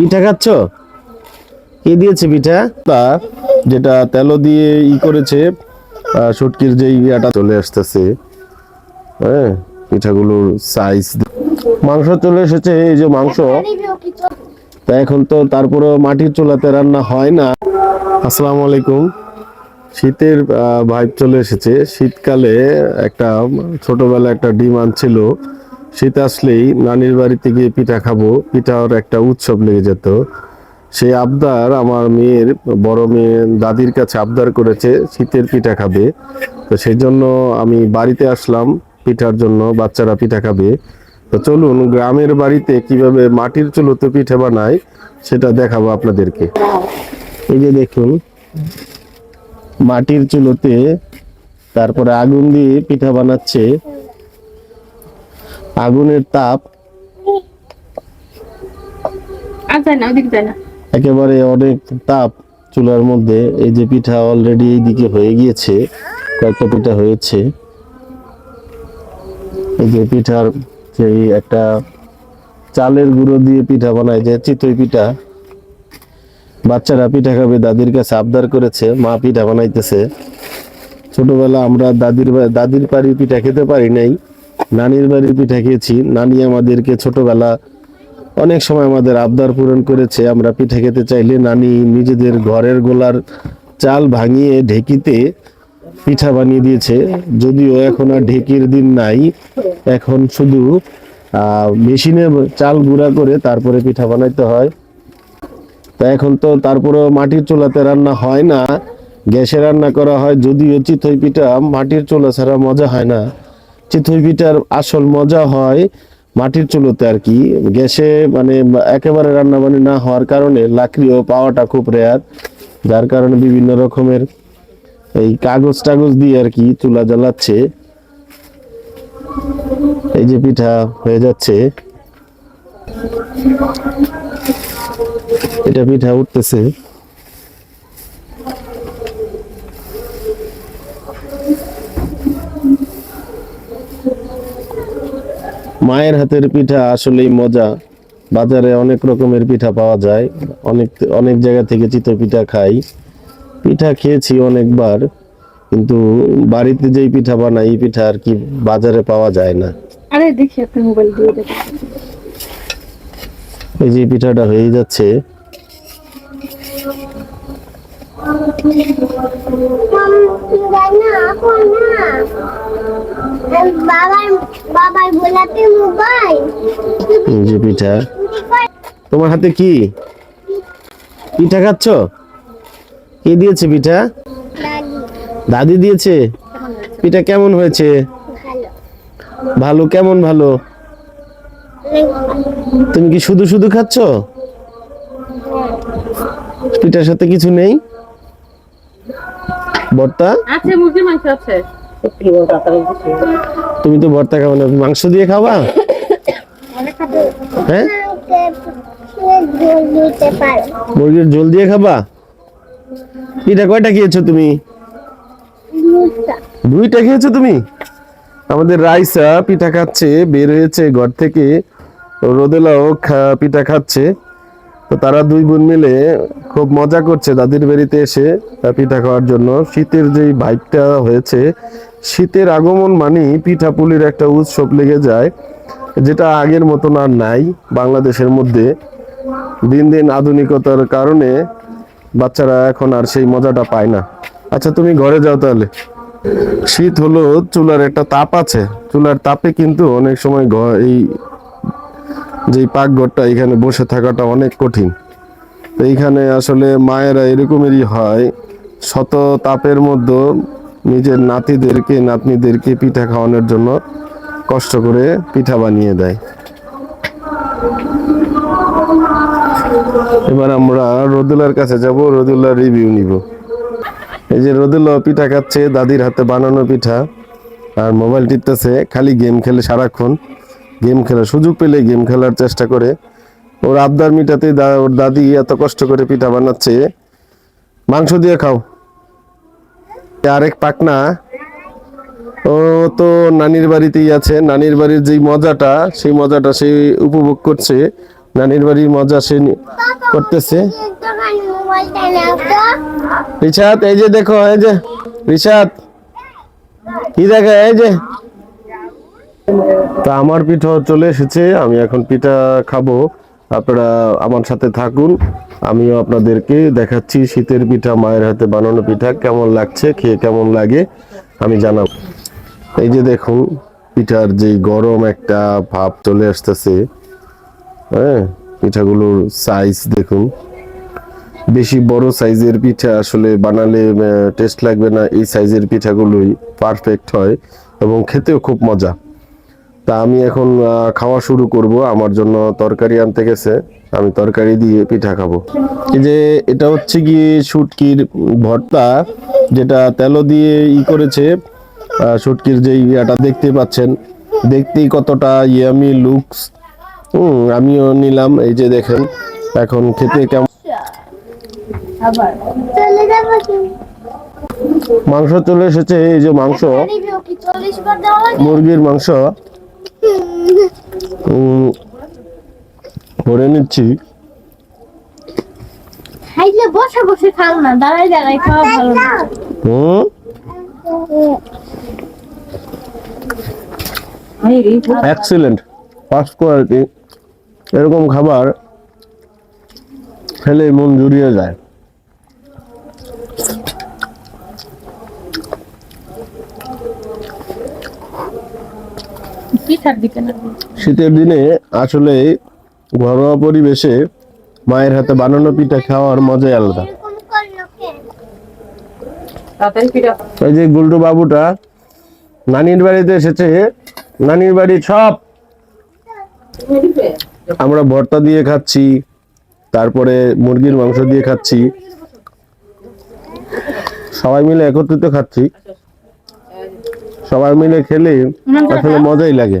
পিঠা খাচ্ছ? কে দিয়েছে পিঠা? তা যেটা তেলো দিয়ে ই করেছে আহ, শুটকির যে ইয়াটা চলে আসতেছে হ্যাঁ পিঠাগুলোর সাইজ মাংস চলে এসেছে এই যে মাংস। তা এখন তো তারপরে মাটির চুলাতে রান্না হয় না। আসসালামু আলাইকুম। শীতের ভাইব চলে এসেছে। শীতকালে একটা ছোটবেলা একটা ডিমান্ড ছিল শীত আসলেই নানির বাড়িতে গিয়ে পিঠা খাব। পিঠার একটা উৎসব লেগে যেত। সেই আবদার আমার মেয়ের, বড় মেয়ে দাদির কাছে আবদার করেছে, শীতের পিঠা খাবে। তো সেই জন্য আমি বাড়িতে আসলাম পিঠার জন্য, বাচ্চারা পিঠা খাবে। তো চলুন, গ্রামের বাড়িতে কীভাবে মাটির চুলোতে পিঠা বানায়, সেটা দেখাবো আপনাদেরকে। এই যে দেখুন, মাটির চুলোতে তারপরে আগুন দিয়ে পিঠা বানাচ্ছে। আগুনের তাপ একেবারে অনেক তাপ চুলার মধ্যে এই যে পিঠা অলরেডি এইদিকে হয়ে গিয়েছে কয়েকটা পিঠা হয়েছে। এই যে পিঠার সেই একটা চালের গুঁড়ো দিয়ে পিঠা বানায় যে চিতই পিঠা। বাচ্চারা পিঠা খাবে দাদির কাছে আবদার করেছে মা পিঠা বানাইতেছে। ছোটবেলা আমরা দাদির দাদির বাড়ির পিঠা খেতে পারি নাই। নানির বাড়ির পিঠা খেয়েছি। নানি আমাদেরকে ছোটবেলা অনেক সময় আমাদের আবদার পূরণ করেছে। আমরা পিঠা খেতে চাইলে নানি নিজেদের ঘরের গোলার চাল ভাঙিয়ে ঢেকিতে পিঠা বানিয়ে দিয়েছে। যদিও এখন আর ঢেকির দিন নাই। এখন শুধু মেশিনে চাল গুঁড়া করে তারপরে পিঠা বানাইতে হয়। তা এখন তো তারপরেও মাটির চুলাতে রান্না হয় না। গ্যাসে রান্না করা হয়, যদিও চিতই পিঠা মাটির চুলা ছাড়া মজা হয় না। চিতই পিঠার আসল মজা হয় মাটির চুলোতে আর কি। গ্যাসে মানে একেবারে রান্না বান্না না হওয়ার কারণে লাকড়িও পাওয়াটা খুব রেয়ার যার কারণে বিভিন্ন রকমের এই কাগজ টাগজ দিয়ে আর কি চুলা জ্বালাচ্ছে। এই যে পিঠা হয়ে যাচ্ছে। এটা পিঠা উঠতেছে। মায়ের হাতের পিঠা আসলেই মজা। বাজারে অনেক রকমের পিঠা পাওয়া যায়। অনেক অনেক জায়গা থেকে চিতই পিঠা খাই। পিঠা খেয়েছি অনেকবার কিন্তু বাড়িতে যেই পিঠা বানাই এই পিঠা আর কি বাজারে পাওয়া যায় না। আরে দেখি আপনি মোবাইল দিয়ে দেখি। এই যে পিঠাটা হয়ে যাচ্ছে। তোমার হাতে কি? পিঠা খাচ্ছ? কে দিয়েছে পিঠা? দাদি দিয়েছে? পিঠা কেমন হয়েছে? ভালো, কেমন ভালো? তুমি কি শুধু শুধু খাচ্ছ? পিঠার সাথে কিছু নেই? ভর্তা? আছে মুরগির মাংস আছে। তুমি তো ভর্তা খাবে না মাংস দিয়ে খাবা? হ্যাঁ? মুরগির ঝোল দিয়ে খাবা? পিঠা কয়টা খেয়েছো তুমি? দুইটা খেয়েছো তুমি? আমাদের রাইসা পিঠা খাচ্ছে বের হয়েছে ঘর থেকে রোদেলাও পিঠা খাচ্ছে। তো তারা দুই বোন মিলে খুব মজা করছে দাদির বাড়িতে এসে পিঠা খাওয়ার জন্য। শীতের যেই ভাইবটা হয়েছে, শীতের আগমন মানেই পিঠা পুলির একটা উৎসব লেগে যায়, যেটা আগের মতন আর নাই বাংলাদেশের মধ্যে। দিন দিন আধুনিকতার কারণে বাচ্চারা এখন আর সেই মজাটা পায় না। আচ্ছা তুমি ঘরে যাও তাহলে। শীত হলো চুলার একটা তাপ আছে। চুলার তাপে কিন্তু অনেক সময় এই যে পাকঘরটা এখানে বসে থাকাটা অনেক কঠিন। তো এইখানে আসলে মায়েরা এরকমেরই হয়, শত তাপের মধ্যে নিজের নাতিদেরকে, নাতনিদেরকে পিঠা খাওয়ানোর জন্য কষ্ট করে পিঠা বানিয়ে দেয়। এবার আমরা রদুলার কাছে যাব, রদুলার রিভিউ নিব। এই যে রদুল্লা পিঠা খাচ্ছে, দাদির হাতে বানানো পিঠা, আর মোবাইল টিপতেছে, খালি গেম খেলে সারাক্ষণ। গেম খেলার সুযোগ পেলে গেম খেলার চেষ্টা করে। ওর আবদার মিটাতে ওর দাদি এত কষ্ট করে পিঠা বানাচ্ছে। মাংস দিয়ে খাও। আরেক পাকনা। ও তো নানির বাড়িতেই আছে। নানির বাড়ির যেই মজাটা, সেই মজাটা সে উপভোগ করছে। নানির বাড়ির মজা সে করতেছে। রিশাদ এই যে দেখো, এই যে রিশাদ কি দেখে, এই যে। তা আমার পিঠা চলে এসেছে, আমি এখন পিঠা খাব। আপনারা আমার সাথে থাকুন, আমিও আপনাদেরকে দেখাচ্ছি শীতের পিঠা, মায়ের হাতে বানানো পিঠা, কেমন লাগছে, খেয়ে কেমন লাগে, আমি জানাব। এই যে দেখুন, পিঠার যে গরম একটা ভাব চলে আসতেছে হ্যাঁ পিঠাগুলোর সাইজ দেখুন। বেশি বড় সাইজের পিঠা আসলে বানালে টেস্ট লাগবে না, এই সাইজের পিঠাগুলোই পারফেক্ট হয় এবং খেতেও খুব মজা। তা আমি এখন খাওয়া শুরু করব। আমার জন্য তরকারি আনতে গেছে। আমি তরকারি দিয়ে পিঠা খাব। এই যে এটা হচ্ছে কি শুটকির ভর্তা যেটা তেল দিয়ে ই করেছে। শুটকির যে ইয়াটা দেখতে পাচ্ছেন দেখতেই কতটা ইয়ামি লুকস। হুম আমিও নিলাম। এই যে দেখেন এখন খেতে কেমন। মাংস চলে এসেছে। এই যে মাংস মুরগির মাংস। ভরে নিচ্ছি। খাইলে বসে বসে খাও না দাঁড়াই দাঁড়াই খাওয়া ভালো না। হুম? এক্সিলেন্ট ফার্স্ট কোয়ালিটি এরকম খাবার খেলে মন জুড়িয়ে যায়। পিঠার দিকে না। শীতের দিনে আসলে ঘরোয়া পরিবেশে মায়ের হাতে বানানো পিঠা খাওয়ার মজাই আলাদা। এই যে গুল্টু বাবুটা নানির বাড়িতে এসেছে নানির বাড়ি সব আমরা ভর্তা দিয়ে খাচ্ছি তারপরে মুরগির মাংস দিয়ে খাচ্ছি। সবাই মিলে একত্রিত খাচ্ছি। সবাই মিলে খেলে আসলে মজাই লাগে।